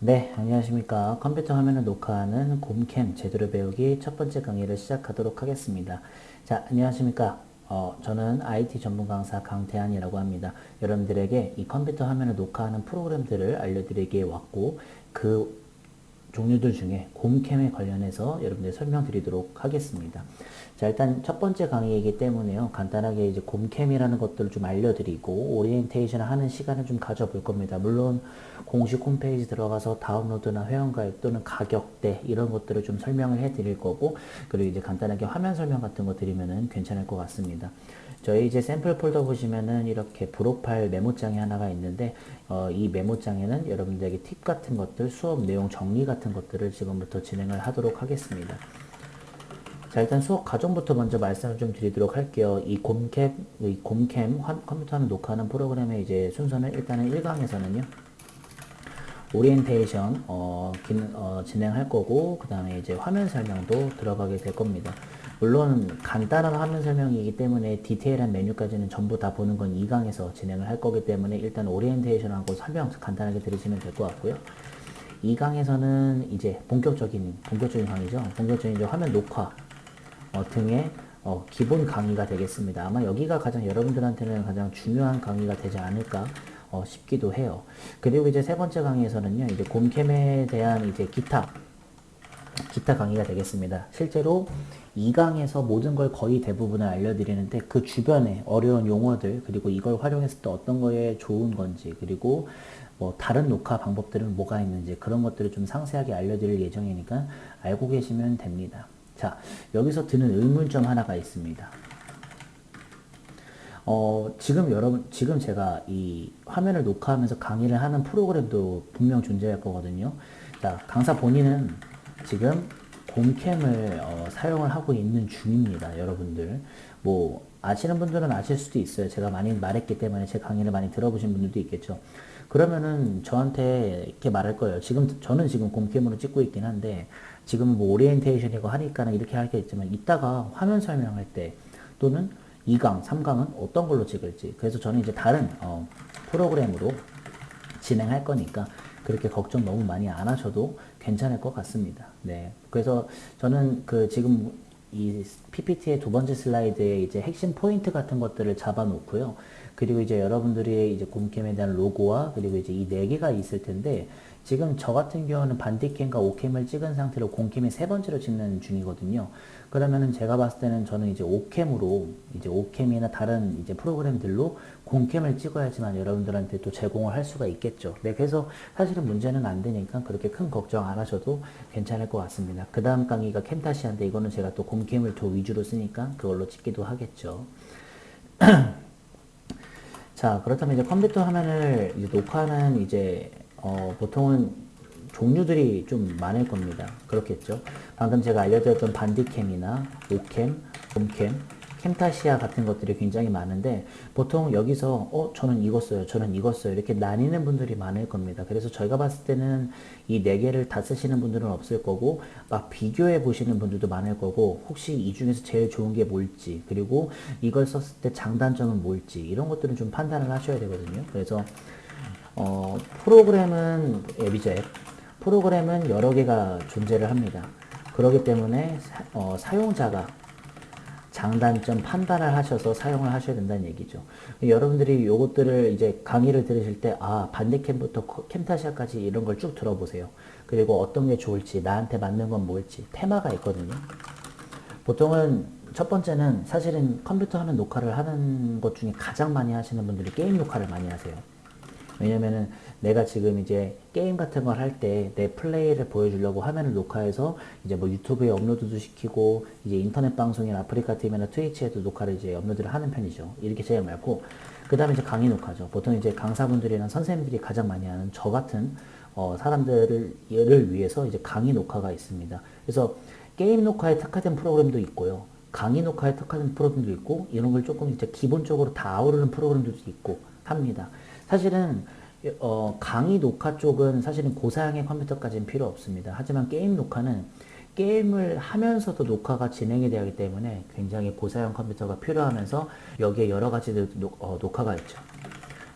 네, 안녕하십니까. 컴퓨터 화면을 녹화하는 곰캠 제대로 배우기 첫 번째 강의를 시작하도록 하겠습니다. 자, 안녕하십니까. 어, 저는 IT 전문 강사 강태한이라고 합니다. 여러분들에게 이 컴퓨터 화면을 녹화하는 프로그램들을 알려드리기에 왔고, 그 종류들 중에 곰캠에 관련해서 여러분들 설명드리도록 하겠습니다. 자, 일단 첫 번째 강의이기 때문에요. 간단하게 이제 곰캠이라는 것들을 좀 알려드리고 오리엔테이션을 하는 시간을 좀 가져볼 겁니다. 물론 공식 홈페이지 들어가서 다운로드나 회원가입 또는 가격대 이런 것들을 좀 설명을 해드릴 거고 그리고 이제 간단하게 화면 설명 같은 거 드리면은 괜찮을 것 같습니다. 저희 이제 샘플 폴더 보시면은 이렇게 브로파일 메모장이 하나가 있는데 어, 이 메모장에는 여러분들에게 팁 같은 것들, 수업 내용 정리 같은 것들을 지금부터 진행을 하도록 하겠습니다. 자 일단 수업 과정부터 먼저 말씀을 좀 드리도록 할게요. 이 곰캠, 이 곰캠 화- 컴퓨터 화면 녹화하는 프로그램의 이제 순서는 일단은 1강에서는요. 오리엔테이션 어, 기능, 어, 진행할 거고 그 다음에 이제 화면 설명도 들어가게 될 겁니다. 물론 간단한 화면 설명이기 때문에 디테일한 메뉴까지는 전부 다 보는 건 2강에서 진행을 할 거기 때문에 일단 오리엔테이션하고 설명 간단하게 들으시면 될 것 같고요. 2강에서는 이제 본격적인 본격적인 강의죠. 본격적인 이제 화면 녹화 어, 등의 어, 기본 강의가 되겠습니다. 아마 여기가 가장 여러분들한테는 가장 중요한 강의가 되지 않을까 어, 싶기도 해요. 그리고 이제 세 번째 강의에서는요, 이제 곰캠에 대한 이제 기타 기타 강의가 되겠습니다. 실제로 2강에서 모든 걸 거의 대부분을 알려드리는데 그 주변에 어려운 용어들 그리고 이걸 활용했을 때 어떤 거에 좋은 건지 그리고 뭐 다른 녹화 방법들은 뭐가 있는지 그런 것들을 좀 상세하게 알려드릴 예정이니까 알고 계시면 됩니다. 자 여기서 드는 의문점 하나가 있습니다. 어, 지금 여러분, 지금 제가 이 화면을 녹화하면서 강의를 하는 프로그램도 분명 존재할 거거든요. 자, 강사 본인은 지금 곰캠을 어, 사용을 하고 있는 중입니다. 여러분들. 뭐, 아시는 분들은 아실 수도 있어요. 제가 많이 말했기 때문에 제 강의를 많이 들어보신 분들도 있겠죠. 그러면은 저한테 이렇게 말할 거예요. 지금, 저는 지금 곰캠으로 찍고 있긴 한데, 지금 뭐 오리엔테이션이고 하니까는 이렇게 하겠지만, 이따가 화면 설명할 때, 또는 2강, 3강은 어떤 걸로 찍을지. 그래서 저는 이제 다른 어, 프로그램으로 진행할 거니까 그렇게 걱정 너무 많이 안 하셔도 괜찮을 것 같습니다. 네. 그래서 저는 그 지금 이 PPT의 두 번째 슬라이드에 이제 핵심 포인트 같은 것들을 잡아 놓고요. 그리고 이제 여러분들이 이제 곰캠에 대한 로고와 그리고 이제 이 네 개가 있을 텐데 지금 저 같은 경우는 반디캠과 오캠을 찍은 상태로 곰캠이 세 번째로 찍는 중이거든요. 그러면은 제가 봤을 때는 저는 이제 오캠으로 이제 오캠이나 다른 이제 프로그램들로 곰캠을 찍어야지만 여러분들한테 또 제공을 할 수가 있겠죠. 네, 그래서 사실은 문제는 안 되니까 그렇게 큰 걱정 안 하셔도 괜찮을 것 같습니다. 그 다음 강의가 캠타시아인데 이거는 제가 또 곰캠을 더 위주로 쓰니까 그걸로 찍기도 하겠죠. 자, 그렇다면 이제 컴퓨터 화면을 이제 녹화하는 이제 어, 보통은 종류들이 좀 많을 겁니다. 그렇겠죠. 방금 제가 알려드렸던 반디캠이나 오캠, 홈캠, 캠타시아 같은 것들이 굉장히 많은데 보통 여기서 어 저는 이거 써요 저는 이거 써요 이렇게 나뉘는 분들이 많을 겁니다 그래서 저희가 봤을 때는 이 네 개를 다 쓰시는 분들은 없을 거고 막 비교해 보시는 분들도 많을 거고 혹시 이 중에서 제일 좋은 게 뭘지 그리고 이걸 썼을 때 장단점은 뭘지 이런 것들은 좀 판단을 하셔야 되거든요 그래서 어, 프로그램은 앱이죠 앱 프로그램은 여러 개가 존재를 합니다 그렇기 때문에 사, 어, 사용자가 장단점 판단을 하셔서 사용을 하셔야 된다는 얘기죠. 여러분들이 요것들을 이제 강의를 들으실 때, 아, 반대캠부터 캠타시아까지 이런 걸 쭉 들어보세요. 그리고 어떤 게 좋을지, 나한테 맞는 건 뭘지, 테마가 있거든요. 보통은 첫 번째는 사실은 컴퓨터 하면 녹화를 하는 것 중에 가장 많이 하시는 분들이 게임 녹화를 많이 하세요. 왜냐면은 내가 지금 이제 게임 같은 걸 할 때 내 플레이를 보여주려고 화면을 녹화해서 이제 뭐 유튜브에 업로드도 시키고 이제 인터넷 방송이나 아프리카 TV나 트위치에도 녹화를 이제 업로드를 하는 편이죠. 이렇게 제일 많고 그 다음에 이제 강의 녹화죠. 보통 이제 강사분들이나 선생님들이 가장 많이 하는 저 같은 어, 사람들을 위해서 이제 강의 녹화가 있습니다. 그래서 게임 녹화에 특화된 프로그램도 있고요. 강의 녹화에 특화된 프로그램도 있고 이런 걸 조금 이제 기본적으로 다 아우르는 프로그램들도 있고 합니다. 사실은 어, 강의 녹화 쪽은 사실은 고사양의 컴퓨터까지는 필요 없습니다. 하지만 게임 녹화는 게임을 하면서도 녹화가 진행이 되기 때문에 굉장히 고사양 컴퓨터가 필요하면서 여기에 여러 가지 녹, 어, 녹화가 있죠.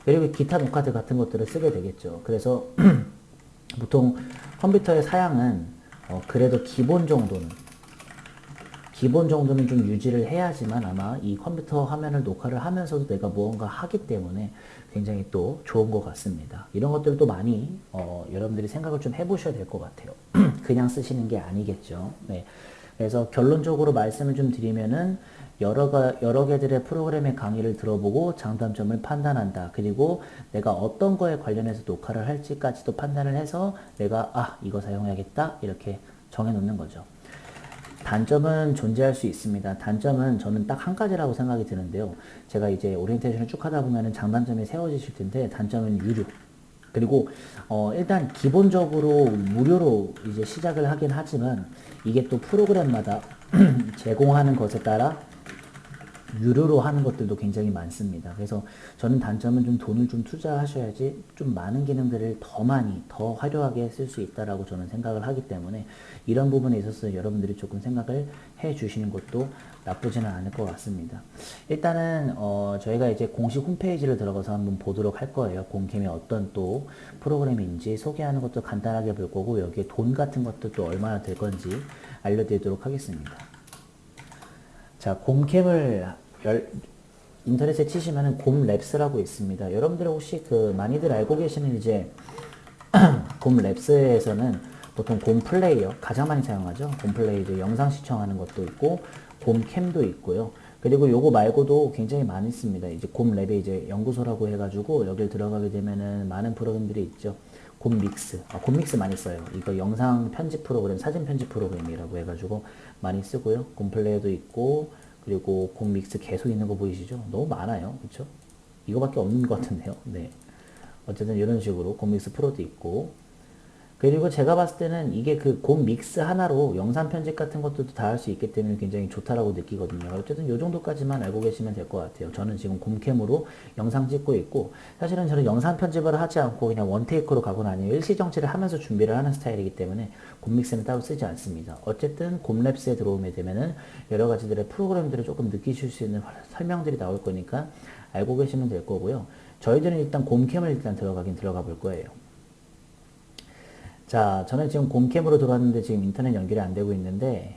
그리고 기타 녹화들 같은 것들을 쓰게 되겠죠. 그래서 보통 컴퓨터의 사양은 어, 그래도 기본 정도는 기본 정도는 좀 유지를 해야지만 아마 이 컴퓨터 화면을 녹화를 하면서도 내가 무언가 하기 때문에 굉장히 또 좋은 것 같습니다. 이런 것들도 많이 어, 여러분들이 생각을 좀 해보셔야 될 것 같아요. 그냥 쓰시는 게 아니겠죠. 네. 그래서 결론적으로 말씀을 좀 드리면은 여러, 가, 여러 개들의 프로그램의 강의를 들어보고 장단점을 판단한다. 그리고 내가 어떤 거에 관련해서 녹화를 할지까지도 판단을 해서 내가 아 이거 사용해야겠다 이렇게 정해놓는 거죠. 단점은 존재할 수 있습니다. 단점은 저는 딱 한 가지라고 생각이 드는데요. 제가 이제 오리엔테이션을 쭉 하다 보면은 장단점이 세워지실 텐데 단점은 유료. 그리고 어 일단 기본적으로 무료로 이제 시작을 하긴 하지만 이게 또 프로그램마다 제공하는 것에 따라 유료로 하는 것들도 굉장히 많습니다. 그래서 저는 단점은 좀 돈을 좀 투자하셔야지 좀 많은 기능들을 더 많이, 더 화려하게 쓸 수 있다라고 저는 생각을 하기 때문에 이런 부분에 있어서 여러분들이 조금 생각을 해 주시는 것도 나쁘지는 않을 것 같습니다. 일단은 어 저희가 이제 공식 홈페이지를 들어가서 한번 보도록 할 거예요. 공캠이 어떤 또 프로그램인지 소개하는 것도 간단하게 볼 거고 여기에 돈 같은 것도 또 얼마나 될 건지 알려드리도록 하겠습니다. 자, 곰캠을 열, 인터넷에 치시면은 곰랩스라고 있습니다. 여러분들 혹시 그 많이들 알고 계시는 이제 곰랩스에서는 보통 곰플레이어 가장 많이 사용하죠. 곰플레이 이제 영상 시청하는 것도 있고 곰캠도 있고요. 그리고 요거 말고도 굉장히 많이 있습니다. 이제 곰랩에 이제 연구소라고 해가지고 여길 들어가게 되면은 많은 프로그램들이 있죠. 곰믹스, 아, 곰믹스 많이 써요. 이거 영상 편집 프로그램, 사진 편집 프로그램이라고 해가지고 많이 쓰고요. 곰플레이어도 있고 그리고 곰믹스 계속 있는 거 보이시죠? 너무 많아요. 그쵸? 이거밖에 없는 것 같은데요. 네. 어쨌든 이런 식으로 곰믹스 프로도 있고 그리고 제가 봤을 때는 이게 그 곰 믹스 하나로 영상 편집 같은 것도 다 할 수 있기 때문에 굉장히 좋다라고 느끼거든요. 어쨌든 이 정도까지만 알고 계시면 될 것 같아요. 저는 지금 곰캠으로 영상 찍고 있고 사실은 저는 영상 편집을 하지 않고 그냥 원테이크로 가거나 아니면 일시정지를 하면서 준비를 하는 스타일이기 때문에 곰 믹스는 따로 쓰지 않습니다. 어쨌든 곰랩스에 들어오게 되면은 여러 가지들의 프로그램들을 조금 느끼실 수 있는 설명들이 나올 거니까 알고 계시면 될 거고요. 저희들은 일단 곰캠을 일단 들어가긴 들어가 볼 거예요. 자, 저는 지금 곰캠으로 들어왔는데 지금 인터넷 연결이 안 되고 있는데,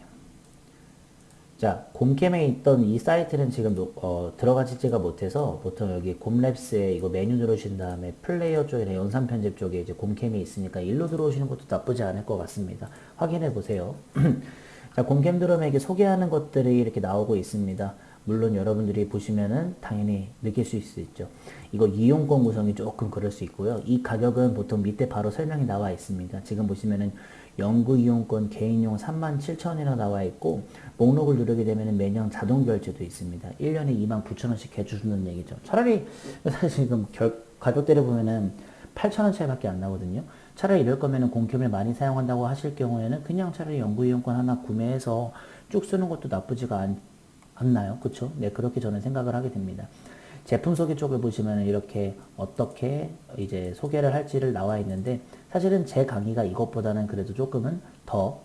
자, 곰캠에 있던 이 사이트는 지금 어, 들어가지지가 못해서 보통 여기 곰랩스에 이거 메뉴 누르신 다음에 플레이어 쪽이나 영상 편집 쪽에 이제 곰캠이 있으니까 일로 들어오시는 것도 나쁘지 않을 것 같습니다. 확인해 보세요. 자, 곰캠 이게 소개하는 것들이 이렇게 나오고 있습니다. 물론 여러분들이 보시면은 당연히 느낄 수 있죠. 이거 이용권 구성이 조금 그럴 수 있고요. 이 가격은 보통 밑에 바로 설명이 나와 있습니다. 지금 보시면은 연구 이용권 개인용 37,000원이라 나와 있고 목록을 누르게 되면 매년 자동 결제도 있습니다. 1년에 29,000원씩 해주는 얘기죠. 차라리 사실 지금 결, 가격대를 보면은 8,000원 차이밖에 안 나거든요. 차라리 이럴 거면은 공캠을 많이 사용한다고 하실 경우에는 그냥 차라리 연구 이용권 하나 구매해서 쭉 쓰는 것도 나쁘지가 않, 않나요? 그쵸? 네, 그렇게 저는 생각을 하게 됩니다. 제품 소개 쪽을 보시면 이렇게 어떻게 이제 소개를 할지를 나와 있는데 사실은 제 강의가 이것보다는 그래도 조금은 더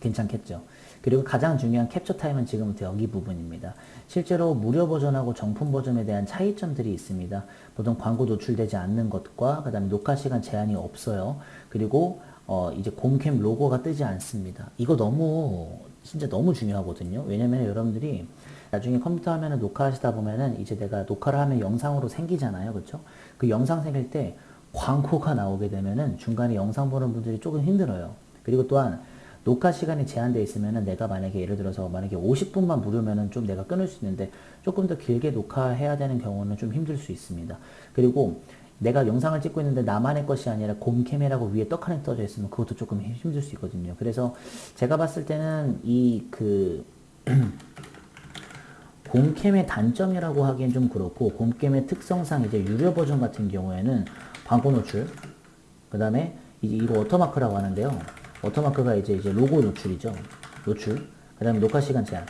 괜찮겠죠. 그리고 가장 중요한 캡처 타임은 지금부터 여기 부분입니다. 실제로 무료 버전하고 정품 버전에 대한 차이점들이 있습니다. 보통 광고 노출되지 않는 것과 그 다음에 녹화 시간 제한이 없어요. 그리고 어 이제 곰캠 로고가 뜨지 않습니다. 이거 너무 진짜 너무 중요하거든요. 왜냐면 여러분들이 나중에 컴퓨터 화면을 녹화하시다 보면은 이제 내가 녹화를 하면 영상으로 생기잖아요. 그렇죠? 그 영상 생길 때 광고가 나오게 되면은 중간에 영상 보는 분들이 조금 힘들어요. 그리고 또한 녹화 시간이 제한되어 있으면은 내가 만약에 예를 들어서 만약에 50분만 무료면은 좀 내가 끊을 수 있는데 조금 더 길게 녹화해야 되는 경우는 좀 힘들 수 있습니다. 그리고 내가 영상을 찍고 있는데 나만의 것이 아니라 곰캠이라고 위에 떡 하나 떠져 있으면 그것도 조금 힘들 수 있거든요. 그래서 제가 봤을 때는 이 그 곰캠의 단점이라고 하기엔 좀 그렇고 곰캠의 특성상 이제 유료 버전 같은 경우에는 광고 노출 그 다음에 이제 이거 워터마크라고 하는데요. 워터마크가 이제 이제 로고 노출이죠. 노출. 그 다음에 녹화 시간 제한.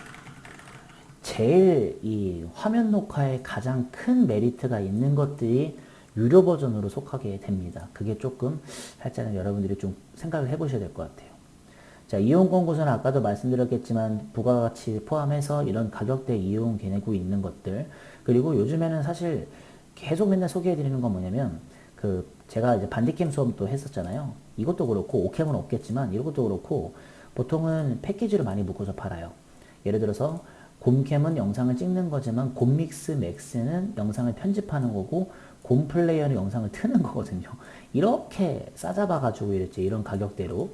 제일 이 화면 녹화에 가장 큰 메리트가 있는 것들이 유료 버전으로 속하게 됩니다 그게 조금 살짝은 여러분들이 좀 생각을 해 보셔야 될 것 같아요 자, 이용 권고서는 아까도 말씀드렸겠지만 부가가치 포함해서 이런 가격대 이용 개내고 있는 것들 그리고 요즘에는 사실 계속 맨날 소개해 드리는 건 뭐냐면 그그 제가 이제 반디캠 수업도 했었잖아요. 이것도 그렇고 오캠은 없겠지만 이것도 그렇고 보통은 패키지로 많이 묶어서 팔아요. 예를 들어서 곰캠은 영상을 찍는 거지만 곰믹스 맥스는 영상을 편집하는 거고 곰 플레이어는 영상을 트는 거거든요. 이렇게 싸잡아가지고 이랬지 이런 가격대로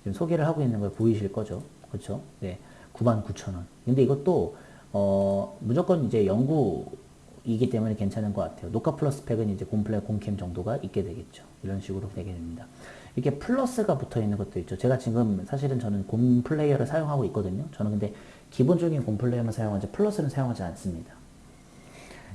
지금 소개를 하고 있는 걸 보이실 거죠. 그렇죠? 네. 99,000원. 근데 이것도 어 무조건 이제 연구이기 때문에 괜찮은 것 같아요. 녹화 플러스 팩은 이제 곰플레 곰캠 정도가 있게 되겠죠. 이런 식으로 되게 됩니다. 이렇게 플러스가 붙어 있는 것도 있죠. 제가 지금 사실은 저는 곰 플레이어를 사용하고 있거든요. 저는 근데 기본적인 곰 플레이어만 사용하지 플러스는 사용하지 않습니다.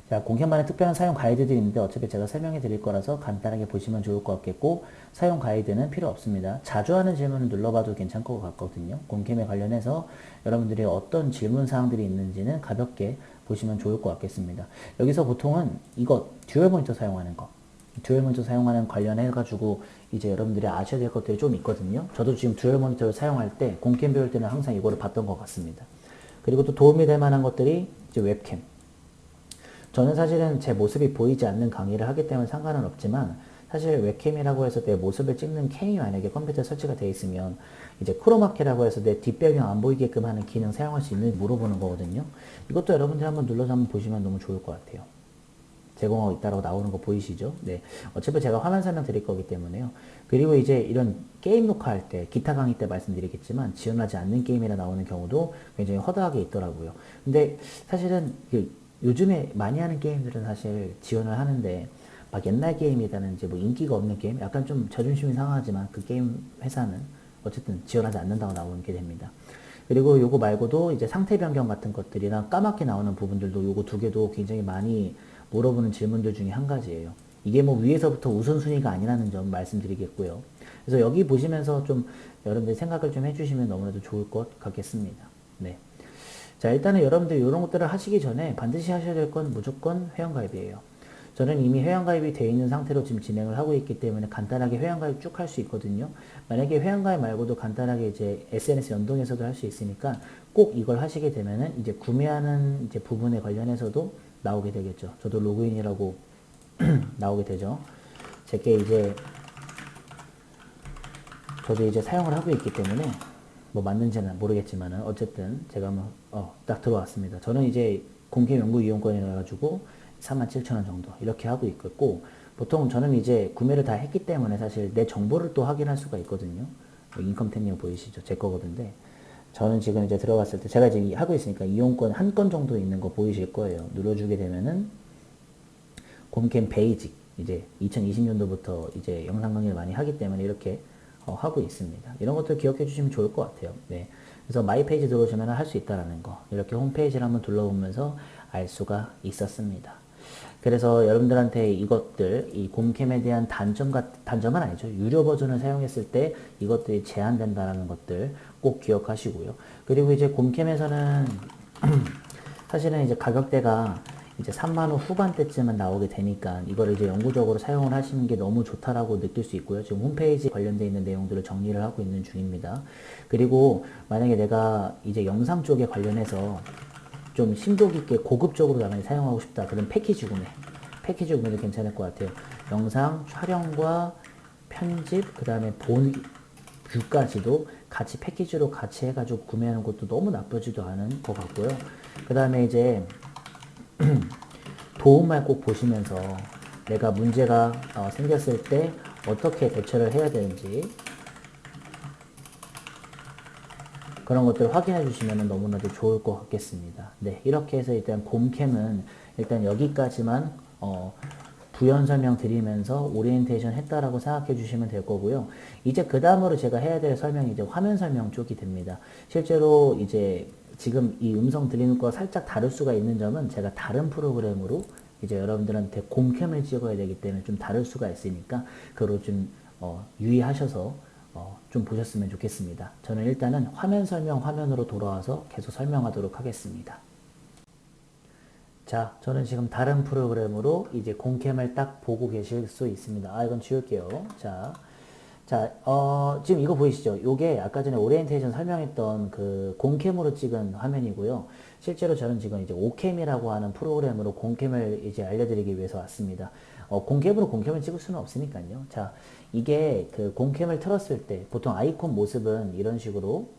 자, 공개만의 특별한 사용 가이드들이 있는데 어차피 제가 설명해 드릴 거라서 간단하게 보시면 좋을 것 같겠고 사용 가이드는 필요 없습니다. 자주 하는 질문을 눌러봐도 괜찮을 것 같거든요. 공캠에 관련해서 여러분들이 어떤 질문 사항들이 있는지는 가볍게 보시면 좋을 것 같겠습니다. 여기서 보통은 이거 듀얼 모니터 사용하는 거 듀얼 모니터 사용하는 관련해 가지고 이제 여러분들이 아셔야 될 것들이 좀 있거든요. 저도 지금 듀얼 모니터를 사용할 때 공캠 배울 때는 항상 이거를 봤던 것 같습니다. 그리고 또 도움이 될 만한 것들이 이제 웹캠 저는 사실은 제 모습이 보이지 않는 강의를 하기 때문에 상관은 없지만 사실 웹캠이라고 해서 내 모습을 찍는 캠이 만약에 컴퓨터에 설치가 되어 있으면 이제 크로마키라고 해서 내 뒷배경 안 보이게끔 하는 기능 사용할 수 있는지 물어보는 거거든요. 이것도 여러분들 한번 눌러서 한번 보시면 너무 좋을 것 같아요. 제공하고 있다라고 나오는 거 보이시죠? 네. 어차피 제가 화면 설명 드릴 거기 때문에요. 그리고 이제 이런 게임 녹화할 때, 기타 강의 때 말씀드리겠지만, 지원하지 않는 게임이라 나오는 경우도 굉장히 허다하게 있더라고요. 근데 사실은 그 요즘에 많이 하는 게임들은 사실 지원을 하는데, 막 옛날 게임이라든지 뭐 인기가 없는 게임, 약간 좀 자존심이 상하지만 그 게임 회사는 어쨌든 지원하지 않는다고 나오게 됩니다. 그리고 요거 말고도 이제 상태 변경 같은 것들이나 까맣게 나오는 부분들도 요거 두 개도 굉장히 많이 물어보는 질문들 중에 한 가지예요. 이게 뭐 위에서부터 우선순위가 아니라는 점 말씀드리겠고요. 그래서 여기 보시면서 좀 여러분들 생각을 좀 해주시면 너무나도 좋을 것 같겠습니다. 네. 자, 일단은 여러분들 이런 것들을 하시기 전에 반드시 하셔야 될 건 무조건 회원가입이에요. 저는 이미 회원가입이 되어 있는 상태로 지금 진행을 하고 있기 때문에 간단하게 회원가입 쭉 할 수 있거든요. 만약에 회원가입 말고도 간단하게 이제 SNS 연동해서도 할 수 있으니까 꼭 이걸 하시게 되면은 이제 구매하는 이제 부분에 관련해서도 나오게 되겠죠. 저도 로그인이라고 나오게 되죠. 제게 이제 저도 이제 사용을 하고 있기 때문에 뭐 맞는지는 모르겠지만은 어쨌든 제가 한번 어, 딱 들어왔습니다. 저는 이제 공개 연구 이용권이라 가지고 47,000원 정도 이렇게 하고 있고 보통 저는 이제 구매를 다 했기 때문에 사실 내 정보를 또 확인할 수가 있거든요. 인컴 탭닝 보이시죠? 제 거거든요. 저는 지금 이제 들어갔을 때 제가 지금 하고 있으니까 이용권 한 건 정도 있는 거 보이실 거예요. 눌러주게 되면은 곰캠 베이직 이제 2020년도부터 이제 영상 강의를 많이 하기 때문에 이렇게 어, 하고 있습니다. 이런 것들 기억해 주시면 좋을 것 같아요. 네. 그래서 마이 페이지 들어오시면 할 수 있다라는 거 이렇게 홈페이지를 한번 둘러보면서 알 수가 있었습니다. 그래서 여러분들한테 이것들, 이 곰캠에 대한 단점 같, 단점은 아니죠. 유료 버전을 사용했을 때 이것들이 제한된다라는 것들 꼭 기억하시고요. 그리고 이제 곰캠에서는 사실은 이제 가격대가 이제 3만 원 후반대쯤은 나오게 되니까 이걸 이제 영구적으로 사용을 하시는 게 너무 좋다라고 느낄 수 있고요. 지금 홈페이지 관련되어 있는 내용들을 정리를 하고 있는 중입니다. 그리고 만약에 내가 이제 영상 쪽에 관련해서 좀 심도 깊게 고급적으로 나만이 사용하고 싶다. 그런 패키지 구매. 패키지 구매도 괜찮을 것 같아요. 영상 촬영과 편집, 그 다음에 본, 뷰까지도 같이 패키지로 같이 해가지고 구매하는 것도 너무 나쁘지도 않은 것 같고요. 그 다음에 이제 도움말 꼭 보시면서 내가 문제가 어, 생겼을 때 어떻게 대처를 해야 되는지 그런 것들을 확인해 주시면 너무나도 좋을 것 같겠습니다. 네, 이렇게 해서 일단 곰캠은 일단 여기까지만 어, 부연 설명 드리면서 오리엔테이션 했다라고 생각해 주시면 될 거고요. 이제 그 다음으로 제가 해야 될 설명이 이제 화면 설명 쪽이 됩니다. 실제로 이제 지금 이 음성 들리는 거 살짝 다를 수가 있는 점은 제가 다른 프로그램으로 이제 여러분들한테 곰캠을 찍어야 되기 때문에 좀 다를 수가 있으니까 그걸 좀 어, 유의하셔서 어, 좀 보셨으면 좋겠습니다. 저는 일단은 화면 설명 화면으로 돌아와서 계속 설명하도록 하겠습니다. 자, 저는 지금 다른 프로그램으로 이제 공캠을 딱 보고 계실 수 있습니다. 아, 이건 지울게요. 자, 자, 어, 지금 이거 보이시죠? 요게 아까 전에 오리엔테이션 설명했던 그 공캠으로 찍은 화면이고요. 실제로 저는 지금 이제 오캠이라고 하는 프로그램으로 공캠을 이제 알려드리기 위해서 왔습니다. 어, 공캠으로 공캠을 찍을 수는 없으니까요. 자, 이게 그 공캠을 틀었을 때 보통 아이콘 모습은 이런 식으로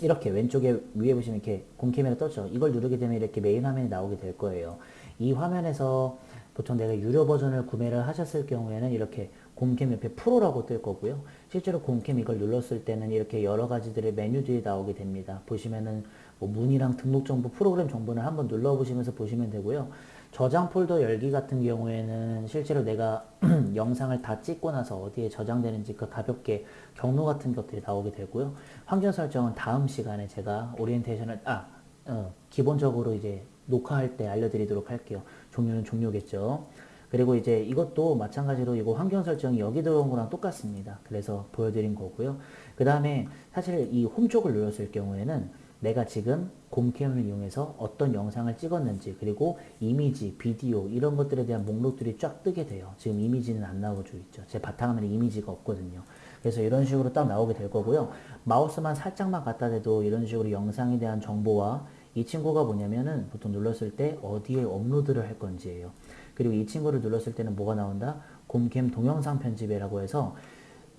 이렇게 왼쪽에 위에 보시면 이렇게 공캠이라 떴죠. 이걸 누르게 되면 이렇게 메인 화면이 나오게 될 거예요. 이 화면에서 보통 내가 유료 버전을 구매를 하셨을 경우에는 이렇게 곰캠 옆에 프로라고 뜰 거고요. 실제로 곰캠 이걸 눌렀을 때는 이렇게 여러 가지들의 메뉴들이 나오게 됩니다. 보시면은 뭐 문의랑 등록 정보, 프로그램 정보를 한번 눌러보시면서 보시면 되고요. 저장 폴더 열기 같은 경우에는 실제로 내가 영상을 다 찍고 나서 어디에 저장되는지 그 가볍게 경로 같은 것들이 나오게 되고요. 환경 설정은 다음 시간에 제가 오리엔테이션을 아 어, 기본적으로 이제 녹화할 때 알려드리도록 할게요. 종료는 종료겠죠. 그리고 이제 이것도 마찬가지로 이거 환경 설정이 여기 들어온 거랑 똑같습니다. 그래서 보여드린 거고요. 그 다음에 사실 이 홈 쪽을 눌렀을 경우에는 내가 지금 곰캠을 이용해서 어떤 영상을 찍었는지 그리고 이미지, 비디오 이런 것들에 대한 목록들이 쫙 뜨게 돼요. 지금 이미지는 안 나오고 있죠. 제 바탕화면에 이미지가 없거든요. 그래서 이런 식으로 딱 나오게 될 거고요. 마우스만 살짝만 갖다 대도 이런 식으로 영상에 대한 정보와 이 친구가 뭐냐면은 보통 눌렀을 때 어디에 업로드를 할 건지예요. 그리고 이 친구를 눌렀을 때는 뭐가 나온다? 곰캠 동영상 편집이라고 해서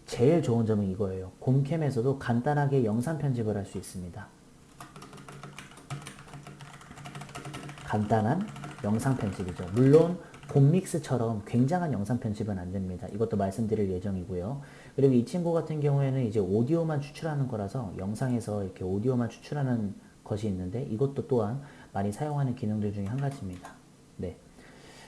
제일 좋은 점은 이거예요. 곰캠에서도 간단하게 영상 편집을 할 수 있습니다. 간단한 영상 편집이죠. 물론 곰믹스처럼 굉장한 영상 편집은 안 됩니다. 이것도 말씀드릴 예정이고요. 그리고 이 친구 같은 경우에는 이제 오디오만 추출하는 거라서 영상에서 이렇게 오디오만 추출하는 것이 있는데 이것도 또한 많이 사용하는 기능들 중에 한 가지입니다. 네.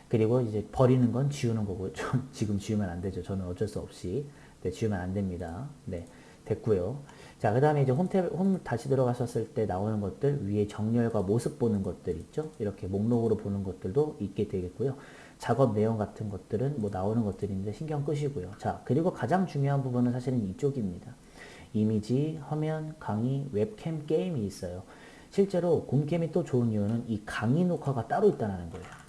그리고 이제 버리는 건 지우는 거고 좀 지금 지우면 안 되죠. 저는 어쩔 수 없이 네, 지우면 안 됩니다. 네. 됐고요. 자, 그 다음에 이제 홈 탭, 홈 다시 들어가셨을 때 나오는 것들, 위에 정렬과 모습 보는 것들 있죠? 이렇게 목록으로 보는 것들도 있게 되겠고요. 작업 내용 같은 것들은 뭐 나오는 것들인데 신경 끄시고요. 자, 그리고 가장 중요한 부분은 사실은 이쪽입니다. 이미지, 화면, 강의, 웹캠, 게임이 있어요. 실제로 곰캠이 또 좋은 이유는 이 강의 녹화가 따로 있다는 거예요.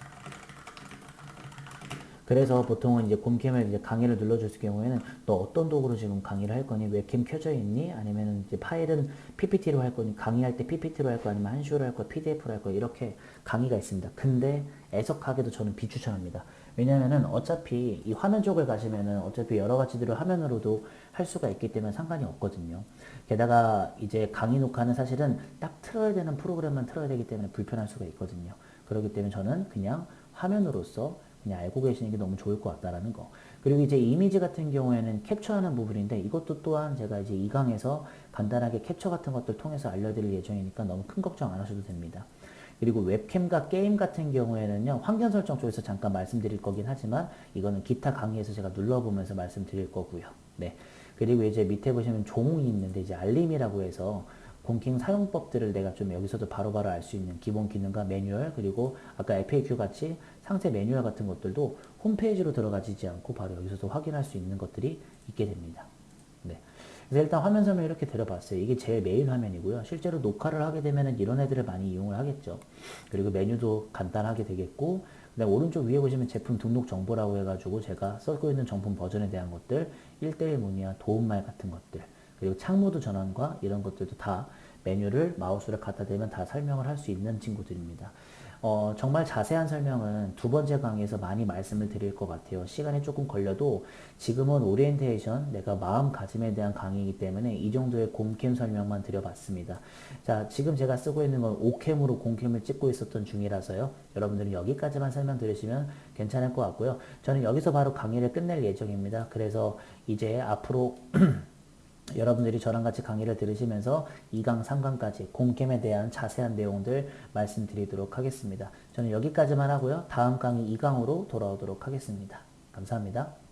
그래서 보통은 이제 곰캠을 이제 강의를 눌러줬을 경우에는 너 어떤 도구로 지금 강의를 할 거니? 웹캠 켜져 있니? 아니면 이제 파일은 PPT로 할 거니? 강의할 때 PPT로 할 거 아니면 한슈로 할 거, PDF로 할 거, 이렇게 강의가 있습니다. 근데 애석하게도 저는 비추천합니다. 왜냐면은 어차피 이 화면 쪽을 가시면은 어차피 여러 가지들을 화면으로도 할 수가 있기 때문에 상관이 없거든요. 게다가 이제 강의 녹화는 사실은 딱 틀어야 되는 프로그램만 틀어야 되기 때문에 불편할 수가 있거든요. 그렇기 때문에 저는 그냥 화면으로서 그냥 알고 계시는 게 너무 좋을 것 같다라는 거. 그리고 이제 이미지 같은 경우에는 캡처하는 부분인데 이것도 또한 제가 이제 2강에서 간단하게 캡처 같은 것들 통해서 알려드릴 예정이니까 너무 큰 걱정 안 하셔도 됩니다. 그리고 웹캠과 게임 같은 경우에는요, 환경 설정 쪽에서 잠깐 말씀드릴 거긴 하지만 이거는 기타 강의에서 제가 눌러보면서 말씀드릴 거고요. 네. 그리고 이제 밑에 보시면 종이 있는데 이제 알림이라고 해서 공킹 사용법들을 내가 좀 여기서도 바로바로 알 수 있는 기본 기능과 매뉴얼 그리고 아까 FAQ 같이 상세 매뉴얼 같은 것들도 홈페이지로 들어가지지 않고 바로 여기서도 확인할 수 있는 것들이 있게 됩니다. 네. 그래서 일단 화면 설명 이렇게 드려봤어요. 이게 제일 메인 화면이고요. 실제로 녹화를 하게 되면 이런 애들을 많이 이용을 하겠죠. 그리고 메뉴도 간단하게 되겠고 그다음 오른쪽 위에 보시면 제품 등록 정보라고 해가지고 제가 쓰고 있는 정품 버전에 대한 것들 1대1 문의와 도움말 같은 것들 그리고 창모드 전환과 이런 것들도 다 메뉴를 마우스를 갖다 대면 다 설명을 할 수 있는 친구들입니다. 어, 정말 자세한 설명은 두 번째 강의에서 많이 말씀을 드릴 것 같아요. 시간이 조금 걸려도 지금은 오리엔테이션, 내가 마음가짐에 대한 강의이기 때문에 이 정도의 곰캠 설명만 드려봤습니다. 자, 지금 제가 쓰고 있는 건 오캠으로 곰캠을 찍고 있었던 중이라서요. 여러분들은 여기까지만 설명 들으시면 괜찮을 것 같고요. 저는 여기서 바로 강의를 끝낼 예정입니다. 그래서 이제 앞으로 여러분들이 저랑 같이 강의를 들으시면서 2강, 3강까지 공캠에 대한 자세한 내용들 말씀드리도록 하겠습니다. 저는 여기까지만 하고요. 다음 강의 2강으로 돌아오도록 하겠습니다. 감사합니다.